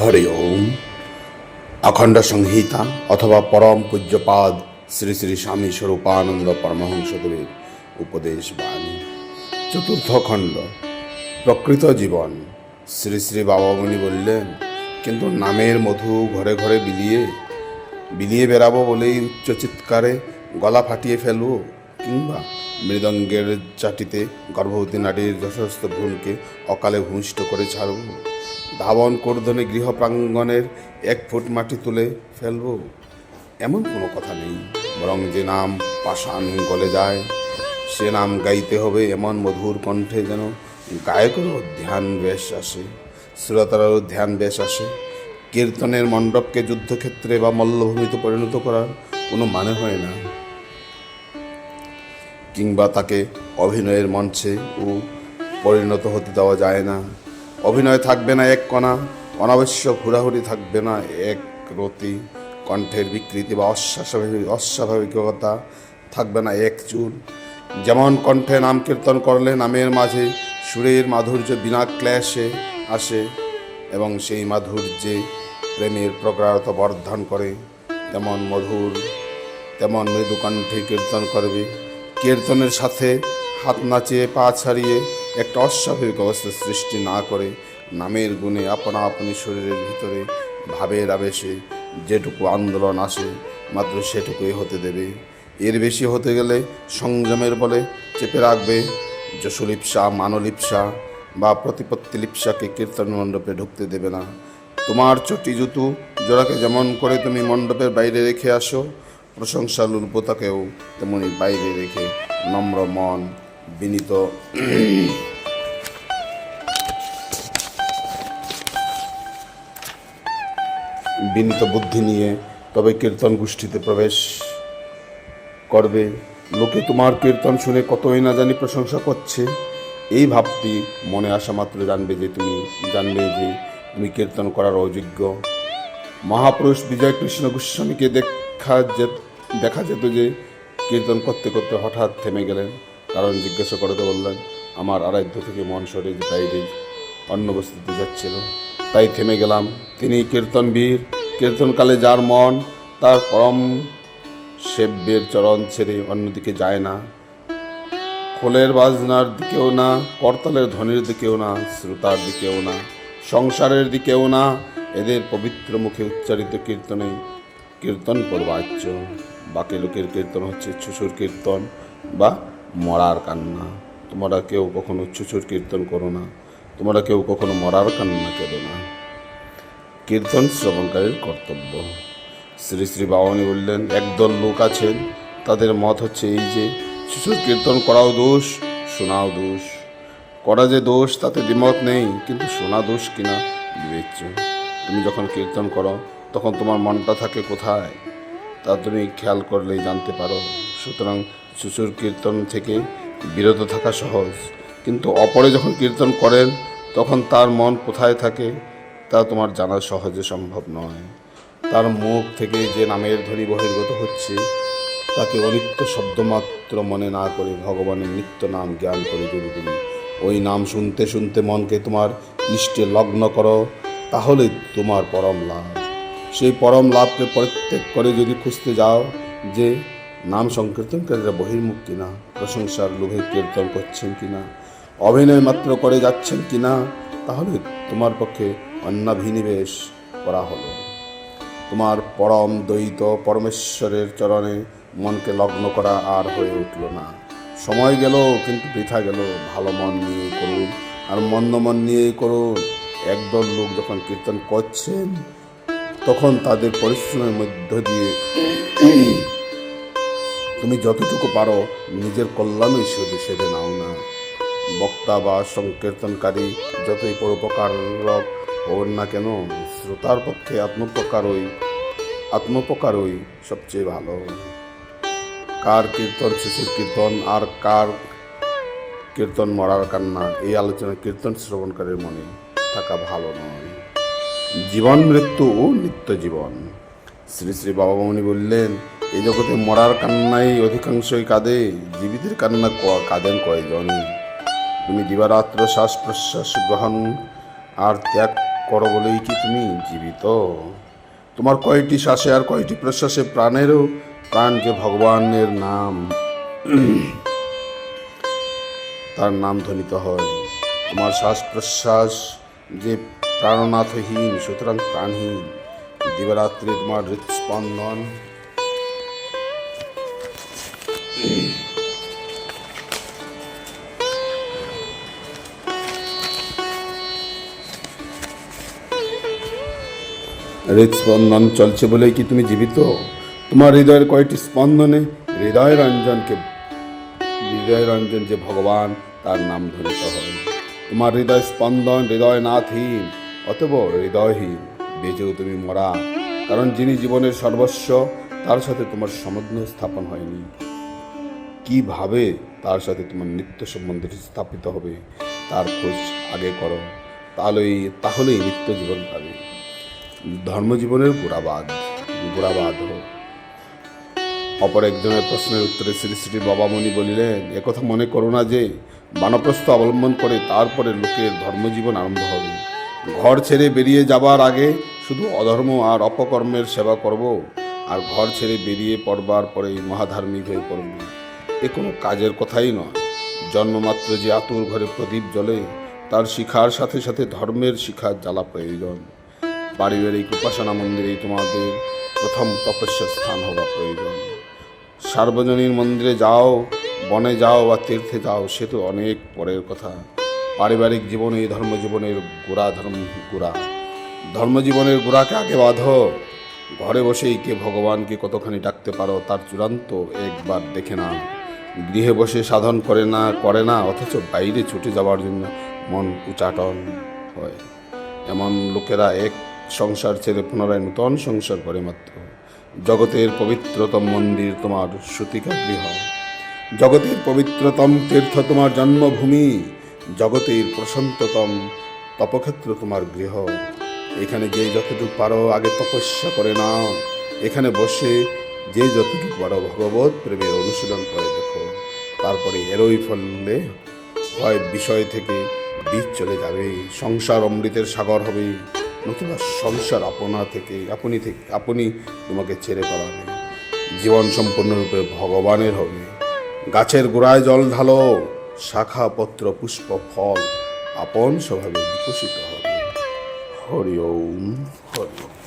হরি ওম। অখণ্ড সংহিতা অথবা পরম পূজ্যপাদ শ্রী শ্রী স্বামী স্বরূপানন্দ পরমহংসদেবের উপদেশ বাণী। চতুর্থ খণ্ড। প্রকৃত জীবন। শ্রী শ্রী বাবামণি বললেন, কিন্তু নামের মধু ঘরে ঘরে বিলিয়ে বিলিয়ে বেরাবো বলেই উচ্চ চিৎকারে গলা ফাটিয়ে ফেলব কিংবা মৃদঙ্গের চাটিতে গর্ভবতী নারীর যশস্ত ভ্রূণকে অকালে ভূমিষ্ঠ করে ছাড়ব। ধাবন কর্ধনে গৃহ প্রাঙ্গণের এক ফুট মাটি তুলে ফেলব। এমন কোনো কথা নেই, বরং যে নাম পাষাণ গলে যায়, সে নাম গাইতে হবে এমন মধুর কণ্ঠে যেন গায়কেরও ধ্যান বেশ আসে, শ্রোতারও ধ্যান বেশ আসে। কীর্তনের মণ্ডপকে যুদ্ধক্ষেত্রে বা মল্লভূমিতে পরিণত করার কোনো মানে হয় না। কিংবা তাকে অভিনয়ের মঞ্চে ও পরিণত হতে দেওয়া যায় না। অভিনয় থাকবে না এক কণা, অনাবশ্যক হুড়াহুড়ি থাকবে না এক রতি। কণ্ঠের বিকৃতি বা অস্বাভাবিক অস্বাভাবিকতা থাকবে না এক চুল। যেমন কণ্ঠে নাম কীর্তন করলে নামের মাঝে সুরের মাধুর্য বিনা ক্লেশে আসে এবং সেই মাধুর্যে প্রেমের প্রগাঢ়তা বর্ধন করে। তেমন মধুর, তেমন মৃদু কণ্ঠে কীর্তন করবে। কীর্তনের সাথে হাত নাচিয়ে পা ছাড়িয়ে একটা অস্বাভাবিক অবস্থা সৃষ্টি না করে নামের গুণে আপনা আপনি শরীরের ভিতরে ভাবের আবেশে যেটুকু আন্দোলন আসে, মাত্র সেটুকুই হতে দেবে। এর বেশি হতে গেলে সংযমের বলে চেপে রাখবে যশলিপ্সা, মানলিপ্সা বা প্রতিপত্তি লিপ্সাকে কীর্তন মণ্ডপে ঢুকতে দেবে না। তোমার চটি জুতু জোড়াকে যেমন করে তুমি মণ্ডপের বাইরে রেখে আসো প্রশংসা লুল্পতাকেও তেমনি বাইরে রেখে নম্র মন বিনীত। বিনীত বুদ্ধি নিয়ে তবে কীর্তন গোষ্ঠীতে প্রবেশ করবে। লোকে তোমার কীর্তন শুনে কতই না জানি প্রশংসা করছে। এই ভাবটি মনে আসা মাত্র জানবে যে তুমি, জানবে যে তুমি কীর্তন করার অযোগ্য। মহাপুরুষ বিজয় কৃষ্ণ গোস্বামীকে দেখা যে, দেখা যেত যে কীর্তন করতে করতে হঠাৎ থেমে গেলেন। কারণ জিজ্ঞাসা করতে বললেন, আমার আরাধ্য থেকে মন সরে বাইরে অন্য বস্তুতে যাচ্ছিল। তাই থেমে গেলাম। তিনি কীর্তনবীর, কীর্তনকালে যার মন, তার পরম সেব্যের চরণ ছেড়ে অন্যদিকে যায় না। খোলের বাজনার দিকেও না, করতালের ধ্বনির দিকেও না, শ্রোতার দিকেও না, সংসারের দিকেও না, এদের পবিত্র মুখে উচ্চারিত কীর্তনে কীর্তন পর্বাচ্য। বাকি লোকের কীর্তন হচ্ছে ছুসুর কীর্তন বা মরার কান্না। তোমরা কেউ কখনো ছুসুর কীর্তন করো না। তোমরা কেউ কখনো মরার কান্না কেঁদো না। কীর্তন শ্রবণকারীর কর্তব্য। শ্রী শ্রী বাবানী বললেন, একদল লোক আছেন, তাদের মত হচ্ছে এই যে শিশুর কীর্তন করাও দোষ, শোনাও দোষ। করা যে দোষ, তাতে দ্বিমত নেই, কিন্তু শোনা দোষ কিনা বিবেচ্য। তুমি যখন কীর্তন করো, তখন তোমার মনটা থাকে কোথায়? তা তুমি খেয়াল করলেই জানতে পারো। সুতরাং শিশুর কীর্তন থেকে বিরত থাকা সহজ। কিন্তু অপরে যখন কীর্তন করেন, তখন তার মন কোথায় থাকে, তা তোমার জানা সহজে সম্ভব নয়। তার মুখ থেকে যে নামের ধ্বনি বহির্গত হচ্ছে, তাকে অনিত্য শব্দমাত্র মনে না করে ভগবানের নিত্য নাম জ্ঞান করে যদি তুমি ওই নাম শুনতে শুনতে মনকে তোমার ইষ্টে লগ্ন করো, তাহলে তোমার পরম লাভ। সেই পরম লাভকে পরিত্যাগ করে যদি খুঁজতে যাও যে নাম সংকীর্তনকারীরা বহির্মুখ কিনা, প্রশংসার লোভে কীর্তন করছেন কিনা, অভিনয় মাত্র করে যাচ্ছেন কিনা, তাহলে তোমার পক্ষে অন্নাভিনিবেশ করা হলো। তোমার পরম দ্বৈত পরমেশ্বরের চরণে মনকে লগ্ন করা আর হয়ে উঠল না। সময় গেল, কিন্তু বৃথা গেল, ভালো মন নিয়ে করুন, আর মন্দ মন নিয়েই করুন। একদল লোক যখন কীর্তন করছেন, তখন তাদের পরিশ্রমের মধ্য দিয়ে তুমি যতটুকু পারো নিজের কল্যাণই সেদে সেদে নাও না। বক্তা বা সংকীর্তনকারী যতই পরোপকারক হন না কেন, শ্রোতার পক্ষে আত্মপ্রকারই আত্মপ্রকারই সবচেয়ে ভালো। কার কীর্তন শিশুর কীর্তন আর কার কীর্তন মরার কান্না, এই আলোচনা কীর্তন শ্রবণকারীর মনে থাকা ভালো নয়। জীবন মৃত্যু ও নিত্য জীবন। শ্রী শ্রী বাবা বাবামণি বললেন এই জগতে মরার কান্নাই অধিকাংশই কাঁদে, জীবিতের কান্না কাঁদেন কয়জন? তুমি দিবারাত্র শ্বাস প্রশ্বাস গ্রহণ আর ত্যাগ করো বলেই কি তুমি জীবিত? তোমার কয়টি শ্বাসে আর কয়টি প্রশ্বাসে প্রাণেরও প্রাণ যে ভগবানের নাম? তার নাম ধ্বনিত হয়। তোমার শ্বাস প্রশ্বাস যে প্রাণনাথহীন, সুতরাং প্রাণহীন। দিবারাত্রি তোমার হৃৎস্পন্দন হৃদস্পন্দন চলছে বলেই কি তুমি জীবিত? তোমার হৃদয়ের কয়টি স্পন্দনে হৃদয় রঞ্জনকে, হৃদয় রঞ্জন যে ভগবান, তার নাম ধ্বনিত হয়। তোমার হৃদয় স্পন্দন হৃদয় নাথহীন অতব হৃদয়হীন। বেজেও তুমি মরা, কারণ যিনি জীবনের সর্বস্ব, তার সাথে তোমার সমন্বয় স্থাপন হয়নি। কীভাবে তার সাথে তোমার নিত্য সম্বন্ধ স্থাপিত হবে, তার খোঁজ আগে করো। তাহলেই তাহলেই নিত্য জীবন পাবে। ধর্মজীবনের গোড়াবাদ গোড়াবাদ অপর একজনের প্রশ্নের উত্তরে শ্রী শ্রী বাবামণি বলিলেন একথা মনে করো না যে, বানপ্রস্থ অবলম্বন করে তারপরে লোকের ধর্মজীবন আরম্ভ হবে। ঘর ছেড়ে বেরিয়ে যাবার আগে শুধু অধর্ম আর অপকর্মের সেবা করব, আর ঘর ছেড়ে বেরিয়ে পড়বার পরেই মহাধার্মিক হয়ে পড়ব। এ কোনো কাজের কথাই নয়। জন্মমাত্র যে আতুর ঘরে প্রদীপ জ্বলে, তার শিখার সাথে সাথে ধর্মের শিখার জ্বালা প্রয়োজন। পারিবারিক উপাসনা মন্দিরেই তোমাদের প্রথম তপস্যার স্থান হওয়া প্রয়োজন। সার্বজনীন মন্দিরে যাও, বনে যাও বা তীর্থে যাও, সে তো অনেক পরের কথা। পারিবারিক জীবনে ধর্মজীবনের গোড়া ধর্ম, গোড়া। ধর্মজীবনের গোড়াকে আগে বাঁধো। ঘরে বসেই কে ভগবানকে কতখানি ডাকতে পারো তার চূড়ান্ত একবার দেখে না গৃহে বসে সাধন করে না করে না, অথচ বাইরে ছুটে যাওয়ার জন্য মন উচাটন হয়। এমন লোকেরা এক সংসার ছেড়ে পুনরায় নূতন সংসার করে মাত্র। জগতের পবিত্রতম মন্দির তোমার সুতিকা গৃহ। জগতের পবিত্রতম তীর্থ তোমার জন্মভূমি। জগতের প্রশান্ততম তপক্ষেত্র তোমার গৃহ। এখানে যে যতটুকু পারো আগে তপস্যা করে নাও। এখানে বসে যে যতটুকু পারো ভগবত প্রেমের অনুশীলন করে দেখো। তারপরে এরই ফলে হয় বিষয় থেকে বীজ চলে যাবে। সংসার অমৃতের সাগর হবে। নতুবা সংসার আপনা থেকে, আপনি থেকে, আপনি তোমাকে ছেড়ে পালাবে। জীবন সম্পূর্ণরূপে ভগবানের হবে। গাছের গোড়ায় জল ঢালো শাখা পত্র পুষ্প ফল, আপন স্বভাবে বিকশিত হবে। হরি ওম হরি ওম।